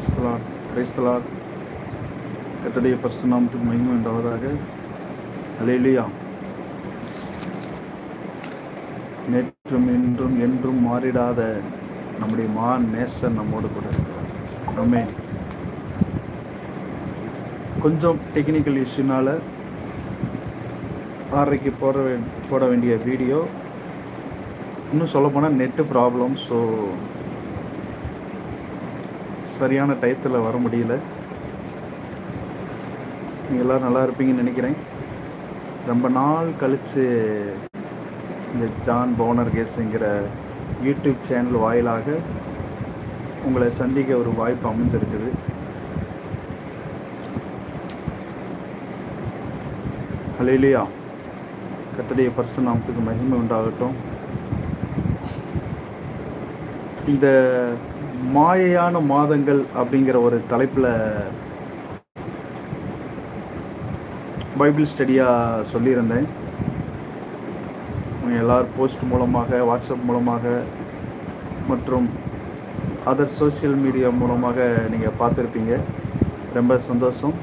கிறிஸ்தலான் கிறிஸ்தலான் கத்தடைய பரிசுநாமத்துக்கு மகிமை உண்டாவதாக. அலையிலியா நேற்றும் இன்றும் என்றும் மாறிடாத நம்முடைய மா நேசன் நம்மோடு கூட இருக்கிறார். ஆமே கொஞ்சம் டெக்னிக்கல் இஷ்யூனால ஆறரைக்கு போட போட வேண்டிய வீடியோ இன்னும் சொல்லப்போனால் நெட்டு ப்ராப்ளம் ஸோ சரியான டயத்தில் வர முடியல. நீங்கள் எல்லோரும் நல்லா இருப்பீங்கன்னு நினைக்கிறேன். ரொம்ப நாள் கழித்து இந்த ஜான் போனர் கேஸுங்கிற யூடியூப் சேனல் வாயிலாக உங்களை சந்திக்க ஒரு வாய்ப்பு அமைஞ்சிருக்குது. ஹலேலியா கத்தடைய பரிசு நாமத்துக்கு மகிமை உண்டாகட்டும். இந்த மாயையான மாதங்கள் அப்படிங்கிற ஒரு தலைப்பில் பைபிள் ஸ்டடியாக சொல்லியிருந்தேன். எல்லார் போஸ்ட் மூலமாக வாட்ஸ்அப் மூலமாக மற்றும் அதர் சோசியல் மீடியா மூலமாக நீங்கள் பார்த்துருப்பீங்க. ரொம்ப சந்தோஷம்.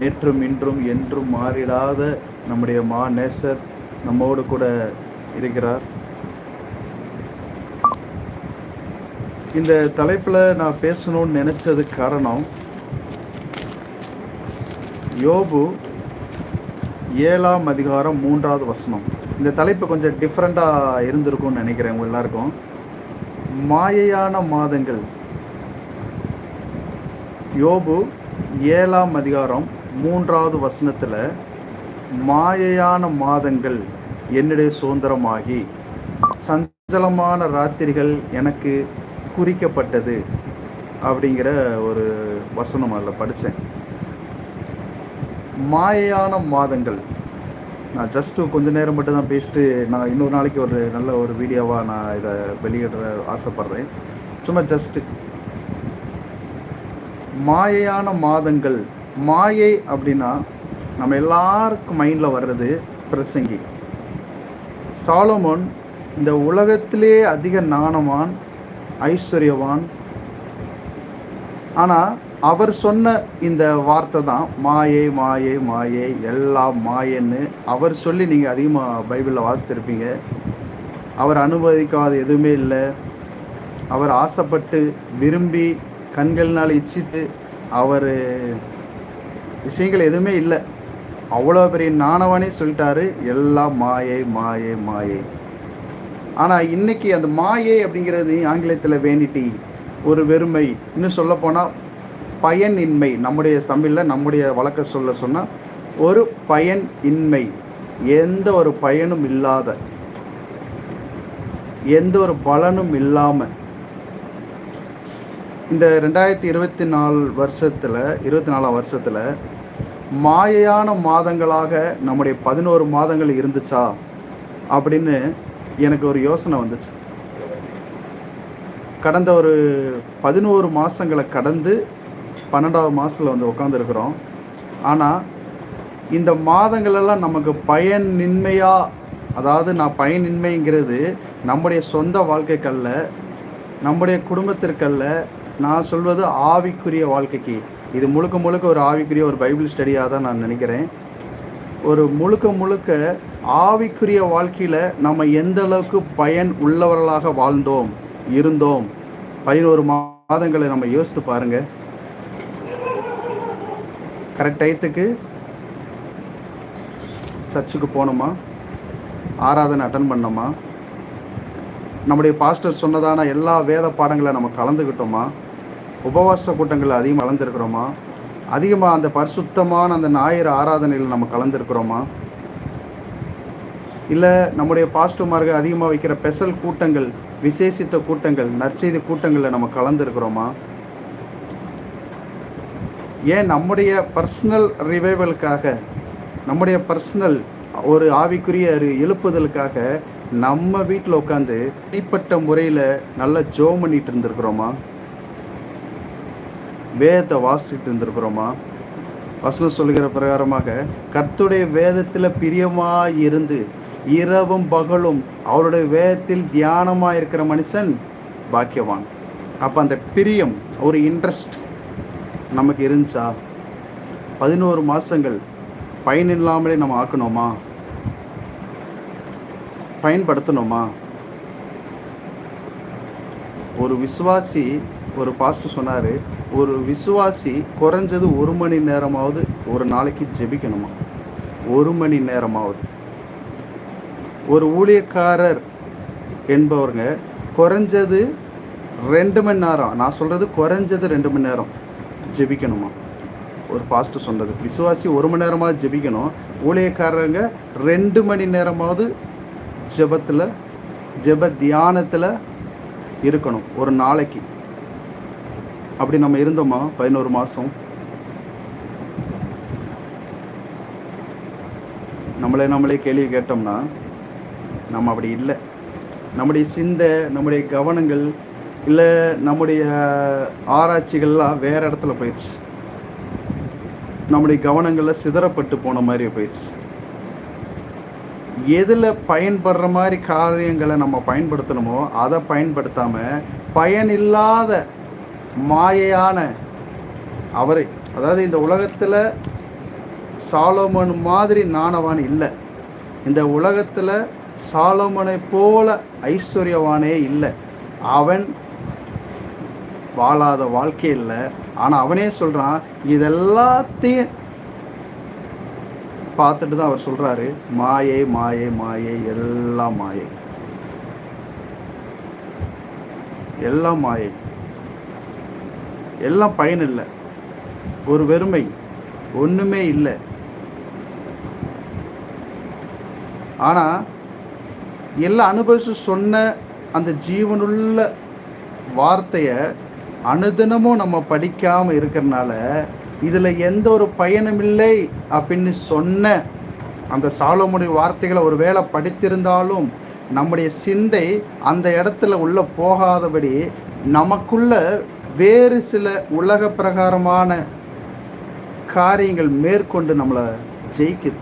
நேற்றும் இன்றும் என்றும் மாறிடாத நம்முடைய மா நேசர் நம்மோடு கூட இருக்கிறார். இந்த தலைப்பில் நான் பேசணும்னு நினச்சது காரணம் யோபு ஏழாம் அதிகாரம் மூன்றாவது வசனம். இந்த தலைப்பு கொஞ்சம் டிஃப்ரெண்ட்டாக இருந்திருக்கும்னு நினைக்கிறேன் உங்கள் எல்லாருக்கும். மாயையான மாதங்கள். யோபு ஏழாம் அதிகாரம் மூன்றாவது வசனத்தில் மாயையான மாதங்கள் என்னுடைய சுதந்திரமாகி சஞ்சலமான ராத்திரிகள் எனக்கு குறிக்கப்பட்டது அப்படிங்கிற ஒரு வசனம் அதில் படித்தேன் மாயையான மாதங்கள். நான் ஜஸ்ட்டு கொஞ்ச நேரம் மட்டும் தான் பேசிட்டு நான் இன்னொரு நாளைக்கு ஒரு நல்ல ஒரு வீடியோவாக நான் இதை வெளியிட ஆசைப்பட்றேன். சும்மா ஜஸ்ட்டு மாயையான மாதங்கள். மாயை அப்படின்னா நம்ம எல்லாருக்கும் மைண்டில் வர்றது பிரசங்கி. சாலமோன் இந்த உலகத்திலே அதிக நாணவான் ஐஸ்வர்யவான். ஆனால் அவர் சொன்ன இந்த வார்த்தை தான் மாயை மாயை மாயை எல்லாம் மாயன்னு அவர் சொல்லி நீங்கள் அதிகமாக பைபிளில் வாசித்திருப்பீங்க. அவர் அனுபவிக்காத எதுவுமே இல்லை. அவர் ஆசைப்பட்டு விரும்பி கண்கள்னால் இச்சித்து அவர் விஷயங்கள் எதுவுமே இல்லை. அவ்வளோ பெரிய நாணவனே சொல்லிட்டாரு எல்லாம் மாயை மாயை மாயை. ஆனால் இன்னைக்கு அந்த மாயை அப்படிங்கிறது ஆங்கிலத்தில் வேண்டிட்டி ஒரு வெறுமை. இன்னும் சொல்லப்போனால் பயன் இன்மை நம்முடைய தமிழில் நம்முடைய வழக்க சொல்ல சொன்னால் ஒரு பயன் இன்மை எந்த ஒரு பயனும் இல்லாத எந்த ஒரு பலனும் இல்லாமல் இந்த ரெண்டாயிரத்தி இருபத்தி நாலு வருஷத்தில் இருபத்தி நாலாம் வருஷத்தில் மாயையான மாதங்களாக நம்முடைய பதினோரு மாதங்கள் இருந்துச்சா? அப்படின்னு எனக்கு ஒரு யோசனை வந்துச்சு. கடந்த ஒரு பதினோரு மாதங்களை கடந்து பன்னெண்டாவது மாதத்தில் வந்து உட்காந்துருக்குறோம் ஆனால் இந்த மாதங்களெல்லாம் நமக்கு பயனின்மையாக அதாவது நான் பயனின்மைங்கிறது நம்முடைய சொந்த வாழ்க்கைக்கல்ல நம்முடைய குடும்பத்திற்கல்ல நான் சொல்வது ஆவிக்குரிய வாழ்க்கைக்கு. இது முழுக்க முழுக்க ஒரு ஆவிக்குரிய ஒரு பைபிள் ஸ்டடியாக தான் நான் நினைக்கிறேன். ஒரு முழுக்க முழுக்க ஆவிக்குரிய வாழ்க்கையில் நம்ம எந்த அளவுக்கு பயன் உள்ளவர்களாக வாழ்ந்தோம் இருந்தோம் பதினோரு மாதங்களை நம்ம யோசித்து பாருங்கள் கரெக்ட் டயத்துக்கு சர்ச்சுக்கு போனோமா? ஆராதனை அட்டன் பண்ணோமா? நம்முடைய பாஸ்டர் சொன்னதான எல்லா வேத பாடங்களை நம்ம கலந்துக்கிட்டோமா உபவாச கூட்டங்களில் அதிகமாக கலந்துருக்கிறோமா? அதிகமாக அந்த பரிசுத்தமான அந்த ஞாயிறு ஆராதனையில் நம்ம கலந்துருக்கிறோமா? இல்லை நம்முடைய பாஸ்டர்மார்கள் அதிகமாக வைக்கிற ஸ்பெஷல் கூட்டங்கள் விசேஷித்த கூட்டங்கள் நற்செய்தி கூட்டங்களில் நம்ம கலந்துருக்கிறோமா? ஏன் நம்முடைய பர்சனல் ரிவைவலுக்காக நம்முடைய பர்சனல் ஒரு ஆவிக்குரிய ஒரு எழுப்புதலுக்காக நம்ம வீட்டில் உட்காந்து தனிப்பட்ட முறையில் நல்லா ஜோ பண்ணிகிட்டு இருந்திருக்கிறோமா? வேதத்தை வாசிச்சுட்டு இருந்திருக்கிறோமா? வசனம் சொல்லுகிற பிரகாரமாக கர்த்துடைய வேதத்தில் பிரியமாக இருந்து இரவும் பகலும் அவருடைய வேதத்தில் தியானமாக இருக்கிற மனுஷன் பாக்கியவான். அப்போ அந்த பிரியம் ஒரு இன்ட்ரெஸ்ட் நமக்கு இருந்துச்சா? பதினோரு மாதங்கள் பயன் இல்லாமலே நம்ம ஆக்கணுமா? பயன்படுத்தணுமா? ஒரு விசுவாசி ஒரு பாஸ்டர் சொன்னார் ஒரு விசுவாசி குறைஞ்சது ஒரு மணி நேரமாவது ஒரு நாளைக்கு ஜெபிக்கணுமா? ஒரு மணி நேரமாவது. ஒரு ஊழியக்காரர் என்பவருங்க குறைஞ்சது ரெண்டு மணி நேரம் நான் சொல்கிறது குறைஞ்சது ரெண்டு மணி நேரம் ஜெபிக்கணுமா? ஒரு பாஸ்ட்டு சொன்னது விசுவாசி ஒரு மணி நேரமாவது ஜெபிக்கணும் ஊழியக்காரங்க ரெண்டு மணி நேரமாவது ஜெபத்தில் ஜெப தியானத்தில் இருக்கணும் ஒரு நாளைக்கு. அப்படி நம்ம இருந்தோமா? பதினோரு மாதம் நம்மளே நம்மளே கேள்வி கேட்டோம்னா நம்ம அப்படி இல்லை. நம்முடைய சிந்தை நம்முடைய கவனங்கள் இல்லை நம்முடைய ஆராய்ச்சிகள்லாம் வேற இடத்துல போயிடுச்சு. நம்முடைய கவனங்களில் சிதறப்பட்டு போன மாதிரி போயிடுச்சு. எதில் பயன்படுற மாதிரி காரியங்களை நம்ம பயன்படுத்தணுமோ அதை பயன்படுத்தாமல் பயனில்லாத மாயையான அவரை. அதாவது இந்த உலகத்தில் சாலோமன் மாதிரி நாணவான் இல்லை. இந்த உலகத்தில் சாலோமனை போல ஐஸ்வர்யவானே இல்லை. அவன் வாழாத வாழ்க்கை இல்லை. ஆனால் அவனே சொல்கிறான் இதெல்லாத்தையும் பார்த்துட்டு தான் அவர் சொல்கிறாரு மாயை மாயை மாயை எல்லாம் மாயை. எல்லாம் மாயை. எல்லாம் பயன் இல்லை. ஒரு வெறுமை ஒன்றுமே இல்லை. ஆனால் எல்லாம் அனுபவிச்சு சொன்ன அந்த ஜீவனுள்ள வார்த்தையை அனுதினமும் நம்ம படிக்காமல் இருக்கிறனால இதில் எந்த ஒரு பயனும் இல்லை அப்படின்னு சொன்ன அந்த சாலமுடைய வார்த்தைகளை ஒரு வேளை படித்திருந்தாலும் நம்முடைய சிந்தை அந்த இடத்துல உள்ளே போகாதபடி நமக்குள்ள வேறு சில உலக பிரகாரமான காரியங்கள் மேற்கொண்டு நம்மளை ஜெயிக்குது.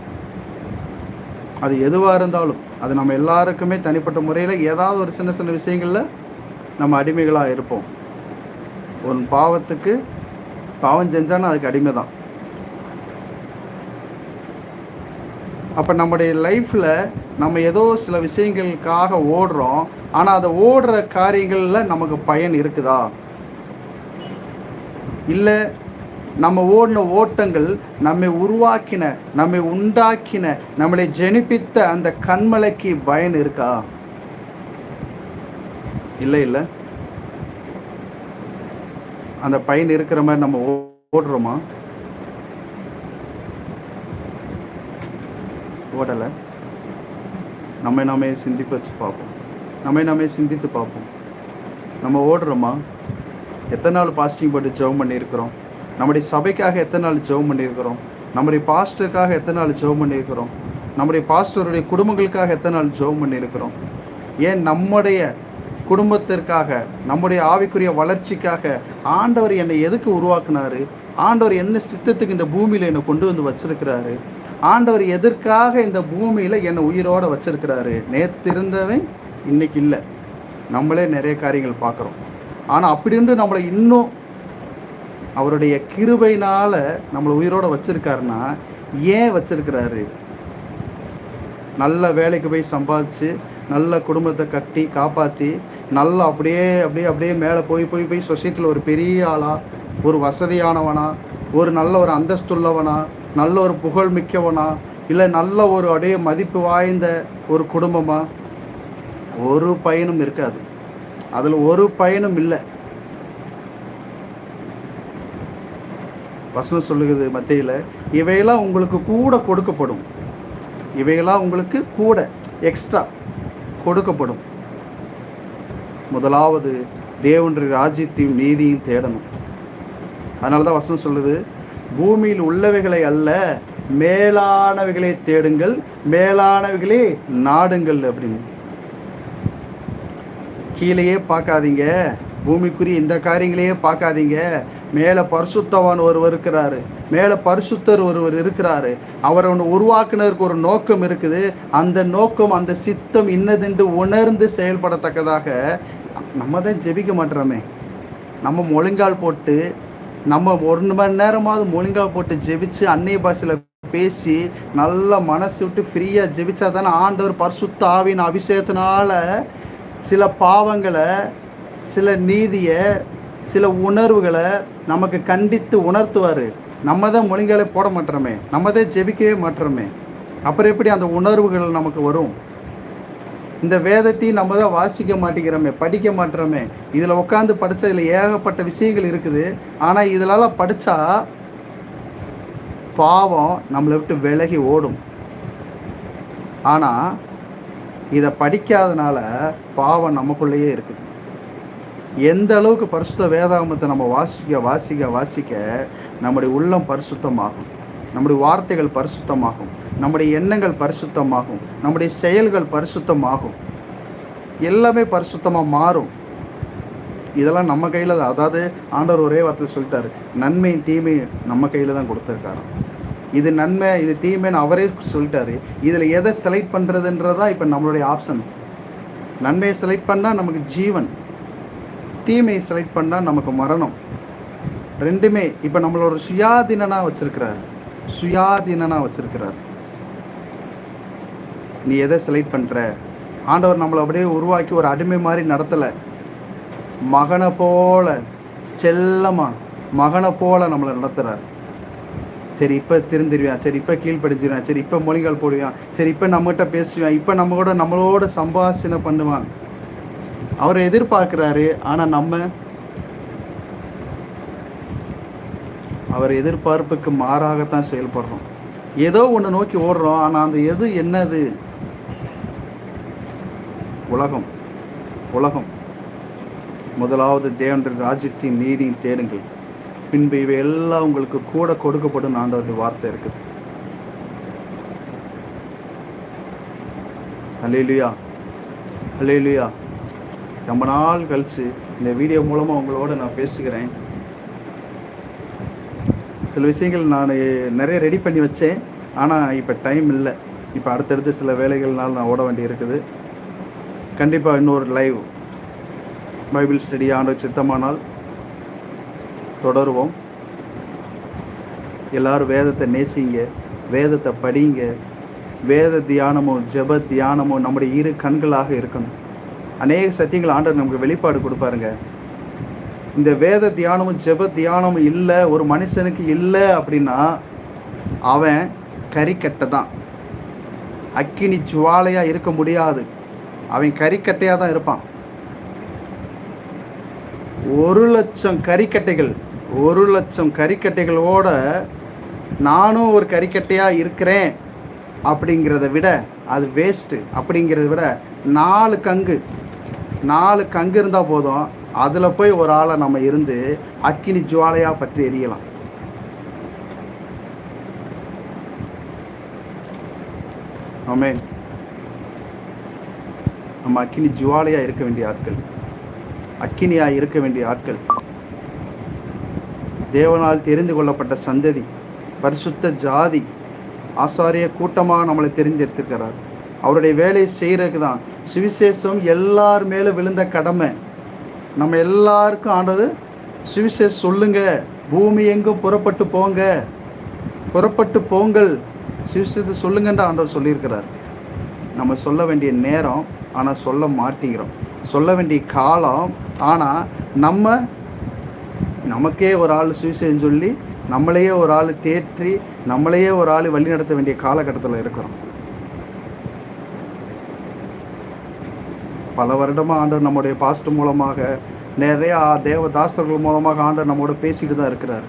அது எதுவாக இருந்தாலும் அது நம்ம எல்லாருக்குமே தனிப்பட்ட முறையில் ஏதாவது ஒரு சின்ன சின்ன விஷயங்களில் நம்ம அடிமைகளாக இருப்போம். உன் பாவத்துக்கு பாவம் செஞ்சானா அதுக்கு அடிமை தான். அப்போ நம்முடைய லைஃப்பில் நம்ம ஏதோ சில விஷயங்களுக்காக ஓடுறோம். ஆனால் அதை ஓடுற காரியங்களில் நமக்கு பயன் இருக்குதா? இல்லை நம்ம ஓடின ஓட்டங்கள் நம்மை உருவாக்கின நம்மை உண்டாக்கின நம்மளை ஜெனிப்பித்த அந்த கண்மலைக்கு பயன் இருக்கா? இல்லை இல்லை. அந்த பயன் இருக்கிற மாதிரி நம்ம ஓடுறோமா? ஓடலை. நம்மை நாமே சிந்திப்பு வச்சு பார்ப்போம். நம்மை நாமே சிந்தித்து பார்ப்போம். நம்ம ஓடுறோமா? எத்தனை நாள் பாஸ்டிங் போட்டு ஜெபம் பண்ணியிருக்கிறோம்? நம்முடைய சபைக்காக எத்தனை நாள் ஜெபம் பண்ணியிருக்கிறோம்? நம்முடைய பாஸ்டருக்காக எத்தனை நாள் ஜெபம் பண்ணியிருக்கிறோம்? நம்முடைய பாஸ்டருடைய குடும்பங்களுக்காக எத்தனை நாள் ஜெபம் பண்ணியிருக்கிறோம்? ஏன் நம்முடைய குடும்பத்திற்காக நம்முடைய ஆவிக்குரிய வளர்ச்சிக்காக ஆண்டவர் என்னை எதுக்கு உருவாக்குனாரு? ஆண்டவர் என்ன சித்தத்துக்கு இந்த பூமியில் என்னை கொண்டு வந்து வச்சிருக்கிறாரு? ஆண்டவர் எதற்காக இந்த பூமியில் என்னை உயிரோடு வச்சிருக்கிறாரு? நேற்று இருந்தவன் இன்னைக்கு இல்லை. நம்மளே நிறைய காரியங்கள் பார்க்குறோம். ஆனால் அப்படின்ட்டு நம்மளை இன்னும் அவருடைய கிருபையினால் நம்மளை உயிரோடு வச்சுருக்காருன்னா ஏன் வச்சிருக்கிறாரு? நல்ல வேலைக்கு போய் சம்பாதிச்சு நல்ல குடும்பத்தை கட்டி காப்பாற்றி நல்லா அப்படியே அப்படியே அப்படியே மேலே போய் போய் போய் சொசைட்டியில் ஒரு பெரிய ஆளாக ஒரு வசதியானவனா ஒரு நல்ல ஒரு அந்தஸ்துள்ளவனா நல்ல ஒரு புகழ் மிக்கவனா இல்லை நல்ல ஒரு அப்படியே மதிப்பு வாய்ந்த ஒரு குடும்பமாக ஒரு பயனும் இருக்காது. அதில் ஒரு பயனும் இல்லை. வசனம் சொல்லுகிறது மத்தியில் இவையெல்லாம் உங்களுக்கு கூட கொடுக்கப்படும். இவையெல்லாம் உங்களுக்கு கூட எக்ஸ்ட்ரா கொடுக்கப்படும். முதலாவது தேவனுடைய ராஜ்யத்தையும் நீதியும் தேடணும். அதனால தான் வசனம் சொல்லுது பூமியில் உள்ளவைகளை அல்ல மேலானவைகளை தேடுங்கள் மேலானவைகளே நாடுங்கள் அப்படின்னு. கீழேயே பார்க்காதீங்க. பூமிக்குரிய இந்த காரியங்களையே பார்க்காதீங்க. மேலே பரிசுத்தவான் ஒருவர் இருக்கிறாரு. மேலே பரிசுத்தர் ஒருவர் இருக்கிறாரு. அவரை ஒன்று உருவாக்குனருக்கு ஒரு நோக்கம் இருக்குது. அந்த நோக்கம் அந்த சித்தம் இன்னதென்று உணர்ந்து செயல்படத்தக்கதாக நம்ம தான் ஜெபிக்க மாட்டோமே. நம்ம முழங்கால் போட்டு நம்ம ஒரு மணி நேரமாவது முழங்கால் போட்டு ஜெபிச்சு அன்னைய பாஷையில் பேசி நல்ல மனசு விட்டு ஃப்ரீயாக ஜெபிச்சா தானே ஆண்டவர் பரிசுத்த ஆவின் அபிஷேகத்தினால சில பாவங்களை சில நீதியை சில உணர்வுகளை நமக்கு கண்டித்து உணர்த்துவார். நம்ம தான் மொழிகளை போட மாட்டோமே. நம்ம தான் ஜெபிக்கவே மாட்டோமே. அப்புறம் எப்படி அந்த உணர்வுகள் நமக்கு வரும்? இந்த வேதத்தையும் நம்ம தான் வாசிக்க மாட்டேங்கிறோமே படிக்க மாட்டோமே. இதில் உட்காந்து படித்ததில் ஏகப்பட்ட விஷயங்கள் இருக்குது. ஆனால் இதெல்லாம் படித்தா பாவம் நம்மளை விட்டு விலகி ஓடும். ஆனால் இதை படிக்காதனால பாவம் நமக்குள்ளேயே இருக்குது. எந்த அளவுக்கு பரிசுத்த வேதாமத்தை நம்ம வாசிக்க வாசிக்க வாசிக்க நம்முடைய உள்ளம் பரிசுத்தமாகும். நம்முடைய வார்த்தைகள் பரிசுத்தமாகும். நம்முடைய எண்ணங்கள் பரிசுத்தமாகும். நம்முடைய செயல்கள் பரிசுத்தமாகும். எல்லாமே பரிசுத்தமாக மாறும். இதெல்லாம் நம்ம கையில் தான். அதாவது ஆண்டவர் ஒரே வார்த்தை சொல்லிட்டாரு. நன்மையும் தீமையும் நம்ம கையில் தான் கொடுத்துருக்காராம். இது நன்மை இது தீமைன்னு அவரே சொல்லிட்டாரு. இதில் எதை செலக்ட் பண்ணுறதுன்றதான் இப்போ நம்மளுடைய ஆப்ஷன் நன்மையை செலக்ட் பண்ணால் நமக்கு ஜீவன். தீமையை செலக்ட் பண்ணால் நமக்கு மரணம். ரெண்டுமே இப்போ நம்மளோட சுயாதீனனாக வச்சுருக்கிறார். சுயாதீனனாக வச்சுருக்கிறார். நீ எதை செலக்ட் பண்ணுற ஆண்டவர் நம்மளை அப்படியே உருவாக்கி ஒரு அடிமை மாதிரி நடத்தலை. மகனை போல செல்லமா மகனை போல நம்மளை நடத்துகிறார் சரி இப்போ திருந்திருவான் சரி இப்போ கீழ்ப்படிஞ்சிருவான் சரி இப்போ மொழிகள் போடுவான் சரி இப்போ நம்மகிட்ட பேசுவான் இப்போ நம்ம கூட நம்மளோட சம்பாஷணை பண்ணுவான். அவர் எதிர்பார்க்குறாரு ஆனால் நம்ம அவர் எதிர்பார்ப்புக்கு மாறாகத்தான் செயல்படுறோம். ஏதோ ஒன்று நோக்கி ஓடுறோம் ஆனால் அந்த எது என்னது? உலகம். உலகம். முதலாவது தேவன்ற ராஜ்யத்தின் நீதியும் தேடுங்கள். பின்பு இவை எல்லாம் உங்களுக்கு கூட கொடுக்கப்படும் ஆண்டவருடைய வார்த்தை இருக்குது அலேலுயா அலேலுயா ரொம்ப நாள் கழிச்சு இந்த வீடியோ மூலமாக உங்களோட நான் பேசுகிறேன். சில விஷயங்கள் நான் நிறைய ரெடி பண்ணி வச்சேன். ஆனால் இப்போ டைம் இல்லை. இப்போ அடுத்தடுத்து சில வேலைகள்னால் நான் ஓட வேண்டி இருக்குது. கண்டிப்பாக இன்னொரு லைவ் பைபிள் ஸ்டடி ஆண்டு சித்தமானால் தொடருவோம். எல்லாரும் வேதத்தை நேசிங்க வேதத்தை படிங்க. வேத தியானமோ ஜெப தியானமோ நம்முடைய இரு கண்களாக இருக்கணும். அநேக சத்தியங்கள் ஆண்டவர் நமக்கு வெளிப்பாடு கொடுப்பாருங்க. இந்த வேத தியானமும் ஜெப தியானமும் இல்லை ஒரு மனுஷனுக்கு இல்லை அப்படின்னா அவன் கறிக்கட்டை தான் அக்கினி ஜுவாலையாக இருக்க முடியாது. அவன் கறிக்கட்டையாக தான் இருப்பான். ஒரு லட்சம் கறிக்கட்டைகள் ஒரு லட்சம் கறிக்கட்டைகளோட நானும் ஒரு கறிக்கட்டையாக இருக்கிறேன் அப்படிங்கிறத விட அது வேஸ்ட்டு அப்படிங்கிறத விட நாலு கங்கு. நாலு கங்கு இருந்தால் போதும் அதில் போய் ஒரு ஆளை நம்ம இருந்து அக்கினி ஜுவாலையாக பற்றி எரியலாம். ஆமே நம்ம அக்கினி ஜுவாலையாக இருக்க வேண்டிய ஆட்கள். அக்கினியாக இருக்க வேண்டிய ஆட்கள். தேவனால் தெரிந்து கொள்ளப்பட்ட சந்ததி பரிசுத்த ஜாதி ஆசாரிய கூட்டமாக நம்மளை தெரிஞ்செடுத்திருக்கிறார். அவருடைய வேலையை செய்கிறதுக்கு தான். சுவிசேஷம் எல்லார் மேலே விழுந்த கடமை. நம்ம எல்லாருக்கும் ஆண்டது சுவிசேஷம் சொல்லுங்க. பூமி எங்கும் புறப்பட்டு போங்க. புறப்பட்டு போங்கள். சுவிசேஷத்தை சொல்லுங்கன்ற ஆண்டவர் சொல்லியிருக்கிறார். நம்ம சொல்ல வேண்டிய நேரம் ஆனால் சொல்ல மாட்டேங்கிறோம். சொல்ல வேண்டிய காலம் ஆனால் நம்ம நமக்கே ஒரு ஆள் சுவிசேஷம் சொல்லி நம்மளையே ஒரு ஆள் தேற்றி நம்மளையே ஒரு ஆள் வழி நடத்த வேண்டிய காலகட்டத்தில் இருக்கிறோம். பல வருடமாக ஆண்டவர் நம்முடைய பாஸ்ட் மூலமாக நிறையா தேவதாசர்கள் மூலமாக ஆண்டவர் நம்மோட பேசிட்டு தான் இருக்கிறார்.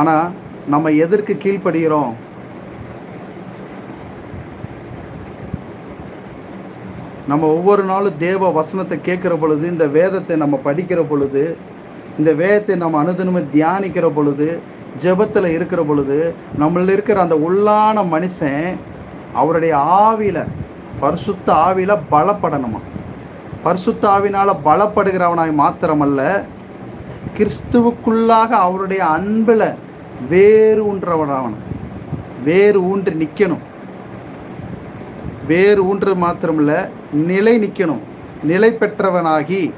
ஆனால் நம்ம எதற்கு கீழ்ப்படுகிறோம்? நம்ம ஒவ்வொரு நாளும் தேவ வசனத்தை கேட்குற பொழுது இந்த வேதத்தை நம்ம படிக்கிற பொழுது இந்த வேதத்தை நம்ம அனுதினமும் தியானிக்கிற பொழுது ஜெபத்தில் இருக்கிற பொழுது நம்மள இருக்கிற அந்த உள்ளான மனுஷன் அவருடைய ஆவியில் பரிசுத்த ஆவியில் பலப்படணுமா? பரிசுத்த ஆவினால் பலப்படுகிறவனாய் மாத்திரமல்ல கிறிஸ்துவுக்குள்ளாக அவருடைய அன்பில் வேறு ஊன்றவனாவணும் வேறு ஊன்றி நிற்கணும் வேறு ஊன்று மாத்திரமில்ல நிலை நிற்கணும் நிலை பெற்றவனாகி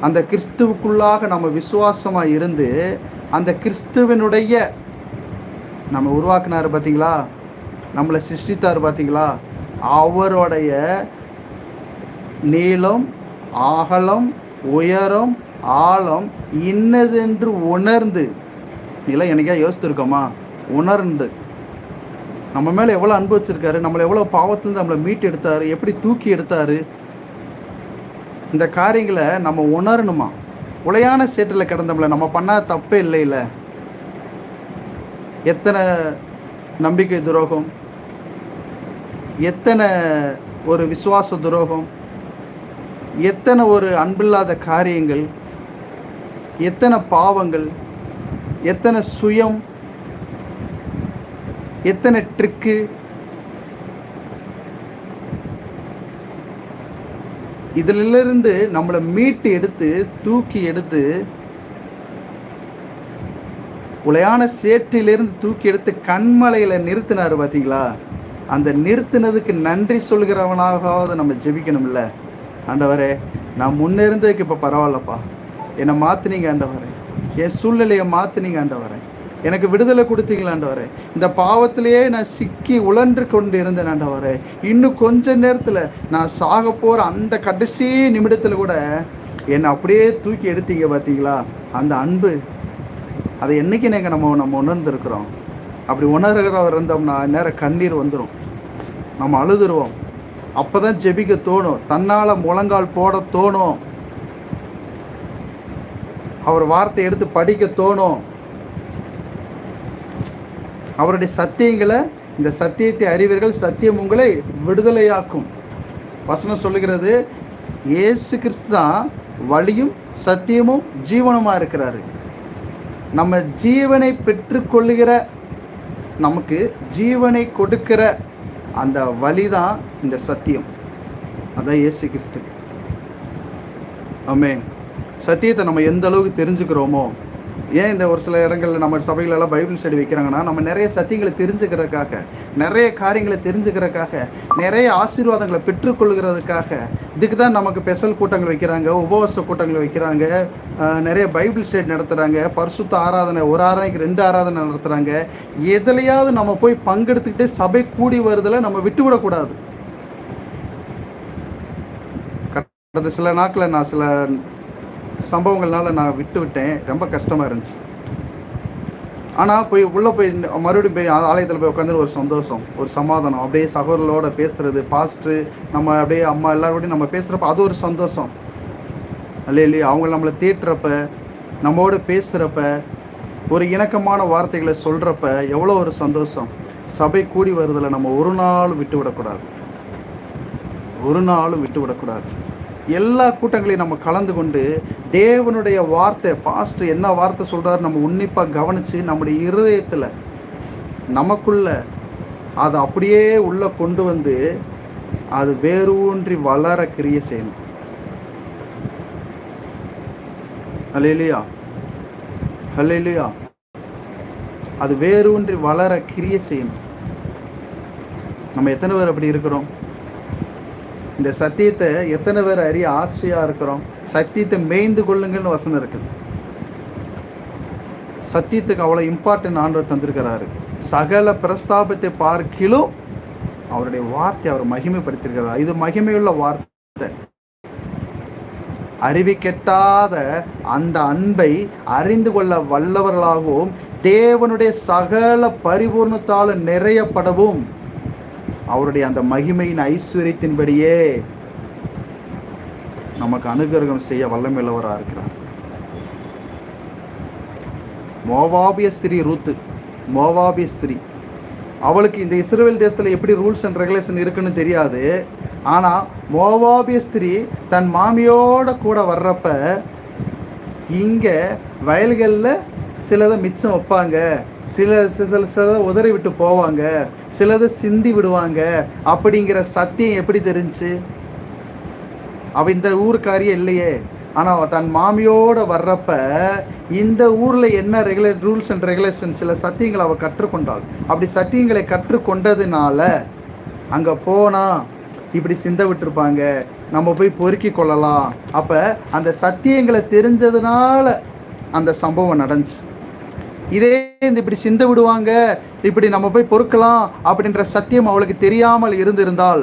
அந்த கிறிஸ்துவுக்குள்ளாக நம்ம விசுவாசமாக இருந்து அந்த கிறிஸ்துவனுடைய நம்ம உருவாக்குனார் பார்த்தீங்களா நம்மளை சிருஷ்டித்தார் பார்த்தீங்களா அவருடைய நீளம் அகலம் உயரம் ஆழம் இன்னதென்று உணர்ந்து இதெல்லாம் எனக்கா யோசித்துருக்கோமா? உணர்ந்து. நம்ம மேலே எவ்வளோ அனுபவிச்சிருக்காரு நம்மளை எவ்வளோ பாவத்துலேருந்து நம்மளை மீட்டு எடுத்தார் எப்படி தூக்கி எடுத்தார் இந்த காரியங்களை நம்ம உணரணுமா? உலையான சேற்றில் கிடந்தோம்ல நம்ம பண்ணாத தப்பே இல்லைல்ல எத்தனை நம்பிக்கை துரோகம்? எத்தனை ஒரு விசுவாச துரோகம்? எத்தனை ஒரு அன்பில்லாத காரியங்கள்? எத்தனை பாவங்கள்? எத்தனை சுயம்? எத்தனை ட்ரிக்கு இதிலிருந்து நம்மளை மீட்டு எடுத்து தூக்கி எடுத்து உலையான சேற்றிலிருந்து தூக்கி எடுத்து கண்மலையில் நிறுத்தினார் பார்த்தீங்களா? அந்த நிறுத்தினதுக்கு நன்றி சொல்கிறவனாகவாவது நம்ம ஜெபிக்கணும்ல? ஆண்டவரே நான் முன்னே இருந்ததுக்கு இப்போ பரவாயில்லப்பா. என்னை மாற்றினீங்க ஆண்டவரே. என் சூழ்நிலையை மாற்றினீங்க ஆண்டவரே. எனக்கு விடுதலை கொடுத்தீங்களாண்டவரே இந்த பாவத்திலேயே நான் சிக்கி உழன்று கொண்டு இருந்தேன் ஆண்டவரே. இன்னும் கொஞ்ச நேரத்தில் நான் சாக போகிற அந்த கடைசி நிமிடத்தில் கூட என்னை அப்படியே தூக்கி எடுத்தீங்க பார்த்தீங்களா அந்த அன்பு அதை என்னைக்கு நீங்கள் நம்ம நம்ம உணர்ந்துருக்குறோம்? அப்படி உணர்கிறவர் இருந்தோம்னா நேரம் கண்ணீர் வந்துடும் நம்ம அழுதுருவோம். அப்போ தான் ஜெபிக்க தோணும். தன்னால் முழங்கால் போட தோணும். அவர் வார்த்தை எடுத்து படிக்க தோணும். அவருடைய சத்தியங்களை இந்த சத்தியத்தை அறிவீர்கள் சத்தியம் உங்களை விடுதலையாக்கும். வசனம் சொல்லுகிறது இயேசு கிறிஸ்து தான் வழியும் சத்தியமும் ஜீவனமாக இருக்கிறாரு. நம்ம ஜீவனை பெற்றுக்கொள்ளுகிற நமக்கு ஜீவனை கொடுக்கிற அந்த வழி தான் இந்த சத்தியம். அதான் இயேசு கிறிஸ்து. ஆமே சத்தியத்தை நம்ம எந்த அளவுக்கு தெரிஞ்சுக்கிறோமோ ஏன் இந்த ஒரு சில இடங்களில் நம்ம சபைகளெல்லாம் பைபிள் ஸ்டடி வைக்கிறாங்கன்னா நம்ம நிறைய சத்தியங்களை தெரிஞ்சுக்கிறதுக்காக நிறைய காரியங்களை தெரிஞ்சுக்கிறதுக்காக நிறைய ஆசீர்வாதங்களை பெற்றுக்கொள்கிறதுக்காக இதுக்கு தான் நமக்கு ஸ்பெஷல் கூட்டங்கள் வைக்கிறாங்க உபவாச கூட்டங்கள் வைக்கிறாங்க நிறைய பைபிள் ஸ்டேட் நடத்துகிறாங்க பரிசுத்த ஆராதனை ஒரு ஆராதனைக்கு ரெண்டு ஆராதனை நடத்துகிறாங்க எதுலையாவது நம்ம போய் பங்கெடுத்துக்கிட்டு சபை கூடி வருதில் நம்ம விட்டுவிடக்கூடாது. கடந்த சில நாட்களில் நான் சில சம்பவங்கள்னால நான் விட்டு விட்டேன். ரொம்ப கஷ்டமாக இருந்துச்சு. ஆனால் போய் உள்ளே போய் மறுபடியும் போய் ஆலயத்தில் போய் உட்காந்து ஒரு சந்தோஷம் ஒரு சமாதானம். அப்படியே சகோதரோட பேசுகிறது பாஸ்ட்டு நம்ம அப்படியே அம்மா எல்லாரோடையும் நம்ம பேசுகிறப்ப அது ஒரு சந்தோஷம். இல்லை இல்லையா அவங்க நம்மளை தேட்டுறப்ப நம்மோடு பேசுகிறப்ப ஒரு இணக்கமான வார்த்தைகளை சொல்கிறப்ப எவ்வளோ ஒரு சந்தோஷம். சபை கூடி வருதில் நம்ம ஒரு நாள் விட்டு விடக்கூடாது. ஒரு நாளும் விட்டு விடக்கூடாது. எல்லா கூட்டங்களையும் நம்ம கலந்து கொண்டு தேவனுடைய வார்த்தை பாஸ்ட் என்ன வார்த்தை சொல்கிறாரு நம்ம உன்னிப்பாக கவனித்து நம்முடைய இருதயத்தில் நமக்குள்ள அதை அப்படியே உள்ளே கொண்டு வந்து அது வேரூன்றி வளர கிரிய செய்யணும். இல்லையா இல்லையா அது வேரூன்றி வளர கிரிய செய்யணும். நம்ம எத்தனை பேர் அப்படி இருக்கிறோம்? இந்த சத்தியத்தை எத்தனை பேர் அறிய ஆசையாக இருக்கிறோம்? சத்தியத்தை மேய்ந்து கொள்ளுங்கள்னு வசனம் இருக்குது. சத்தியத்துக்கு அவ்வளோ இம்பார்ட்டன்ட் ஆண்டவர் தந்திருக்கிறாரு. சகல பிரஸ்தாபத்தை பார்க்கிலும் அவருடைய வார்த்தை அவர் மகிமைப்படுத்தியிருக்கிறார். இது மகிமையுள்ள வார்த்தை. அறிவி கெட்டாத அந்த அன்பை அறிந்து கொள்ள வல்லவர்களாகவும் தேவனுடைய சகல பரிபூர்ணத்தால் நிறையப்படவும் அவருடைய அந்த மகிமையின் ஐஸ்வர்யத்தின்படியே நமக்கு அனுகிரகம் செய்ய வல்லமில்லவராக இருக்கிறார். மோவாபிய ஸ்திரீ ரூத்து மோவாபிய ஸ்திரீ. அவளுக்கு இந்த இஸ்ரேல் தேசத்தில் எப்படி ரூல்ஸ் அண்ட் ரெகுலேஷன் இருக்குன்னு தெரியாது. ஆனால் மோவாபிய ஸ்திரீ தன் மாமியோட கூட வர்றப்ப இங்கே வயல்களில் சிலதை மிச்சம் வைப்பாங்க. சில சில சில உதறி விட்டு போவாங்க. சிலதை சிந்தி விடுவாங்க. அப்படிங்கிற சத்தியம் எப்படி தெரிஞ்சு? அவ இந்த ஊருக்காரியே இல்லையே. ஆனால் தன் மாமியோட வர்றப்ப இந்த ஊரில் என்ன ரெகுலே ரூல்ஸ் அண்ட் ரெகுலேஷன் சில சத்தியங்களை அவள் கற்றுக்கொண்டாள். அப்படி சத்தியங்களை கற்றுக்கொண்டதுனால அங்கே போனால் இப்படி சிந்த விட்டுருப்பாங்க. நம்ம போய் பொறுக்கி கொள்ளலாம். அப்போ அந்த சத்தியங்களை தெரிஞ்சதுனால அந்த சம்பவம் நடந்துச்சு. இதே இந்த இப்படி சிந்த விடுவாங்க இப்படி நம்ம போய் பொறுக்கலாம் அப்படின்ற சத்தியம் அவளுக்கு தெரியாமல் இருந்திருந்தால்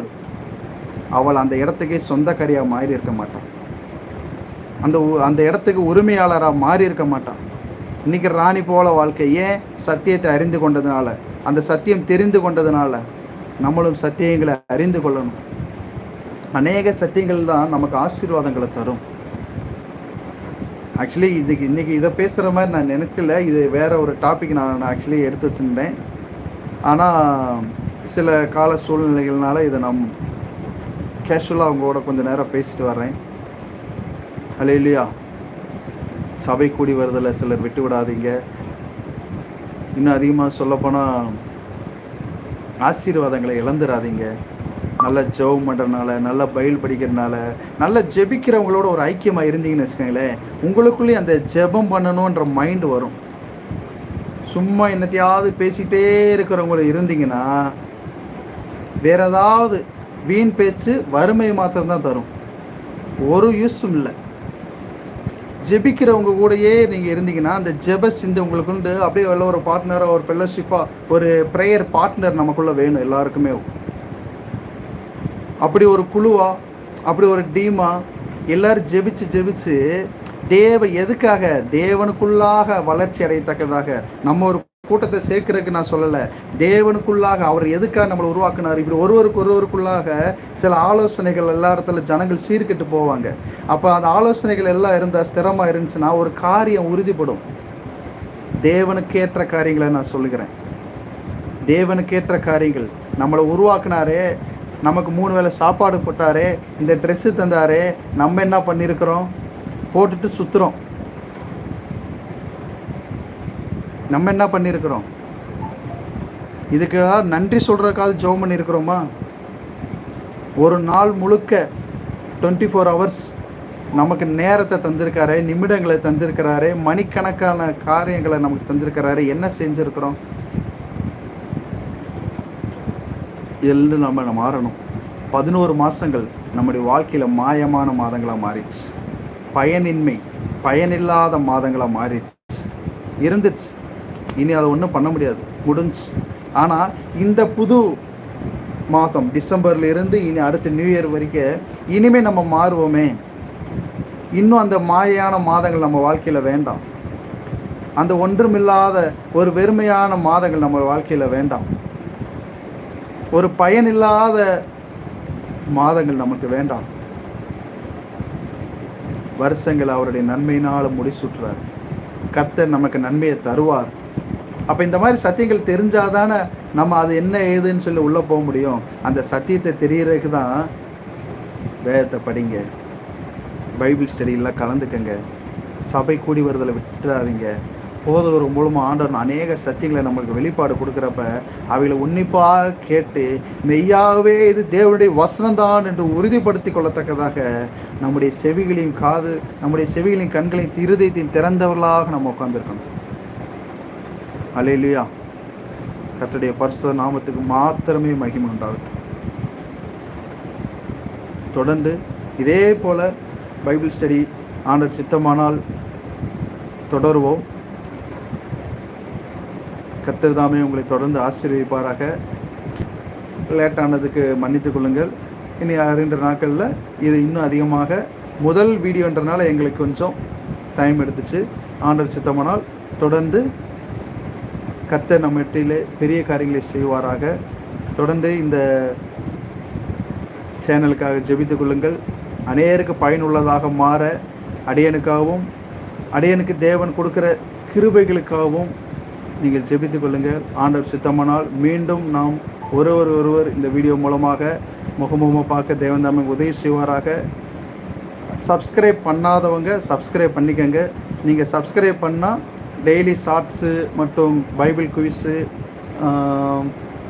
அவள் அந்த இடத்துக்கே சொந்தக்காரியாக மாறி இருக்க மாட்டான். அந்த அந்த இடத்துக்கு உரிமையாளராக மாறி இருக்க மாட்டான். இன்னைக்கு ராணி போல வாழ்க்கை ஏன் சத்தியத்தை அறிந்து கொண்டதுனால? அந்த சத்தியம் தெரிந்து கொண்டதுனால நம்மளும் சத்தியங்களை அறிந்து கொள்ளணும். அநேக சத்தியங்கள் தான் நமக்கு ஆசீர்வாதங்களை தரும். ஆக்சுவலி இதுக்கு இன்றைக்கி இதை பேசுகிற மாதிரி நான் நினைக்கல. இது வேற ஒரு டாபிக் நான் ஆக்சுவலி எடுத்து வச்சுருந்தேன். ஆனால் சில கால சூழ்நிலைகள்னால இதை நான் கேஷுவலாக அவங்களோட கொஞ்சம் நேரம் பேசிட்டு வர்றேன். அல்ல இல்லையா சபை கூடி வருதில் சிலர் விட்டு விடாதீங்க. இன்னும் அதிகமாக சொல்லப்போனால் ஆசீர்வாதங்களை இழந்துடாதீங்க நல்ல ஜெபம் பண்ணுறதுனால நல்ல பயில் படிக்கிறதுனால நல்ல ஜெபிக்கிறவங்களோட ஒரு ஐக்கியமாக இருந்தீங்கன்னு வச்சுக்கோங்களேன் உங்களுக்குள்ளேயும் அந்த ஜெபம் பண்ணணுன்ற மைண்டு வரும். சும்மா என்னத்தையாவது பேசிகிட்டே இருக்கிறவங்கள இருந்தீங்கன்னா வேற ஏதாவது வீண் பேச்சு வறுமை மாத்திரம் தான் தரும். ஒரு யூஸும் இல்லை. ஜெபிக்கிறவங்க கூடயே நீங்கள் இருந்தீங்கன்னா அந்த ஜெப சிந்து உங்களுக்கு உண்டு. அப்படியே உள்ள ஒரு பார்ட்னராக ஒரு ஃபெல்லோஷிப்பாக ஒரு ப்ரேயர் பார்ட்னர் நமக்குள்ளே வேணும் எல்லாருக்குமே. அப்படி ஒரு குழுவா அப்படி ஒரு டீமா எல்லாரும் ஜெபிச்சு ஜெபிச்சு தேவ எதுக்காக தேவனுக்குள்ளாக வளர்ச்சி அடையத்தக்கதாக நம்ம ஒரு கூட்டத்தை சேர்க்கறதுக்கு நான் சொல்லலை. தேவனுக்குள்ளாக அவர் எதுக்காக நம்மளை உருவாக்குனார்? இப்படி ஒருவருக்கு ஒருவருக்குள்ளாக சில ஆலோசனைகள் எல்லா இடத்துல ஜனங்கள் சீர்கெட்டு போவாங்க. அப்போ அந்த ஆலோசனைகள் எல்லாம் இருந்தால் ஸ்திரமாக இருந்துச்சுன்னா ஒரு காரியம் உறுதிப்படும். தேவனுக்கேற்ற காரியங்களை நான் சொல்லுகிறேன். தேவனுக்கேற்ற காரியங்கள். நம்மளை உருவாக்குனாரே நமக்கு மூணு வேளை சாப்பாடு போட்டாரே இந்த ட்ரெஸ்ஸு தந்தாரே நம்ம என்ன பண்ணியிருக்கிறோம் போட்டுட்டு சுற்றுறோம் நம்ம என்ன பண்ணியிருக்கிறோம் இதுக்கு நன்றி சொல்கிறக்காவது ஜோம் பண்ணியிருக்கிறோமா ஒரு நாள் முழுக்க டுவெண்ட்டி ஃபோர் ஹவர்ஸ் நமக்கு நேரத்தை தந்திருக்காரு நிமிடங்களை தந்திருக்கிறாரு மணிக்கணக்கான காரியங்களை நமக்கு தந்திருக்கிறாரு. என்ன செஞ்சுருக்கிறோம்? இதிலிருந்து நம்ம மாறணும். பதினோரு மாதங்கள் நம்முடைய வாழ்க்கையில் மாயமான மாதங்களாக மாறிடுச்சு. பயனின்மை பயனில்லாத மாதங்களாக மாறிடுச்சு. இருந்துச்சு. இனி அதை ஒன்றும் பண்ண முடியாது. முடிஞ்சு ஆனால் இந்த புது மாதம் டிசம்பர்லேருந்து இனி அடுத்த நியூ இயர் வரைக்கும் இனிமேல் நம்ம மாறுவோமே. இன்னும் அந்த மாயான மாதங்கள் நம்ம வாழ்க்கையில் வேண்டாம். அந்த ஒன்றுமில்லாத ஒரு வெறுமையான மாதங்கள் நம்ம வாழ்க்கையில் வேண்டாம். ஒரு பயனில்லாத மாதங்கள் நமக்கு வேண்டாம். வருஷங்கள் அவருடைய நன்மையினால் முடிசூட்டுறார். கத்தர் நமக்கு நன்மையை தருவார். அப்போ இந்த மாதிரி சத்தியங்கள் தெரிஞ்சாதானே நம்ம அது என்ன ஏதுன்னு சொல்லி உள்ளே போக முடியும். அந்த சத்தியத்தை தெரியறதுக்கு தான் வேதத்தை படிங்க. பைபிள் ஸ்டடியெல்லாம் கலந்துக்கங்க. சபை கூடி வருதலை விட்டுறாதீங்க. போதவர் மூலமாக ஆண்டவர் அநேக சத்தியங்களை நம்மளுக்கு வெளிப்பாடு கொடுக்குறப்ப அவைகளை உன்னிப்பாக கேட்டு மெய்யாகவே இது தேவனுடைய வசனம்தான் என்று உறுதிப்படுத்தி கொள்ளத்தக்கதாக நம்முடைய செவிகளையும் காது நம்முடைய செவிகளையும் கண்களையும் இருதயத்தையும் திறந்தவர்களாக நம்ம உட்காந்துருக்கணும் அலையிலையா கத்துடைய பரிசுத்த நாமத்துக்கு மாத்திரமே மகிமை உண்டாகட்டும். தொடர்ந்து இதே போல் பைபிள் ஸ்டடி ஆண்டர் சித்தமானால் தொடருவோம். கத்தர் தாமே உங்களை தொடர்ந்து ஆசீர்வதிப்பாராக. லேட்டானதுக்கு மன்னித்துக் கொள்ளுங்கள். இனி ரெண்டு நாட்களில் இது இன்னும் அதிகமாக முதல் வீடியோன்றனால எங்களுக்கு கொஞ்சம் டைம் எடுத்துச்சு. ஆண்டர் சித்தமானால் தொடர்ந்து கத்த நம்மட்டிலே பெரிய காரியங்களை செய்வாராக. தொடர்ந்து இந்த சேனலுக்காக ஜெபித்துக் கொள்ளுங்கள். அநேருக்கு பயனுள்ளதாக மாற அடியனுக்காகவும் அடியனுக்கு தேவன் கொடுக்குற கிருபைகளுக்காகவும் நீங்கள் ஜெபித்துக் கொள்ளுங்கள் ஆண்டவர் சித்தமானால் மீண்டும் நாம் ஒருவர் ஒருவர் இந்த வீடியோ மூலமாக முகமுகமாக பார்க்க தேவந்தாமை உதவி செய்வாராக. சப்ஸ்கிரைப் பண்ணாதவங்க சப்ஸ்கிரைப் பண்ணிக்கங்க. நீங்கள் சப்ஸ்கிரைப் பண்ணால் டெய்லி ஷார்ட்ஸு மற்றும் Bible quiz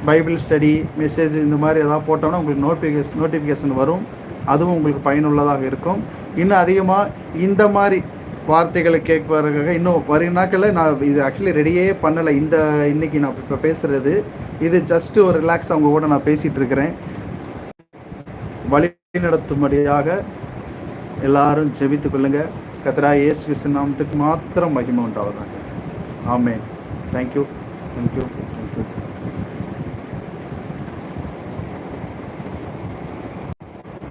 Bible study message இந்த மாதிரி எதாவது போட்டோம்னா உங்களுக்கு நோட்டிஃபிகேஷன் நோட்டிஃபிகேஷன் வரும். அதுவும் உங்களுக்கு பயனுள்ளதாக இருக்கும். இன்னும் அதிகமாக இந்த மாதிரி வார்த்தைகளை கேட்பதற்காக இன்னும் வரும் நாட்களில் நான் இது ஆக்சுவலி ரெடியே பண்ணலை. இந்த இன்னைக்கு நான் இப்போ பேசுகிறது இது ஜஸ்ட்டு ஒரு ரிலாக்ஸ் அவங்க கூட நான் பேசிகிட்டு இருக்கிறேன். வழி நடத்தும்படியாக எல்லாரும் ஜெபித்துக் கொள்ளுங்க. கத்ரா ஏசு கிருஷ்ண நாமத்துக்கு மாத்திரம் மகிமை உண்டாவதாங்க ஆமே தேங்க்யூ தேங்க்யூ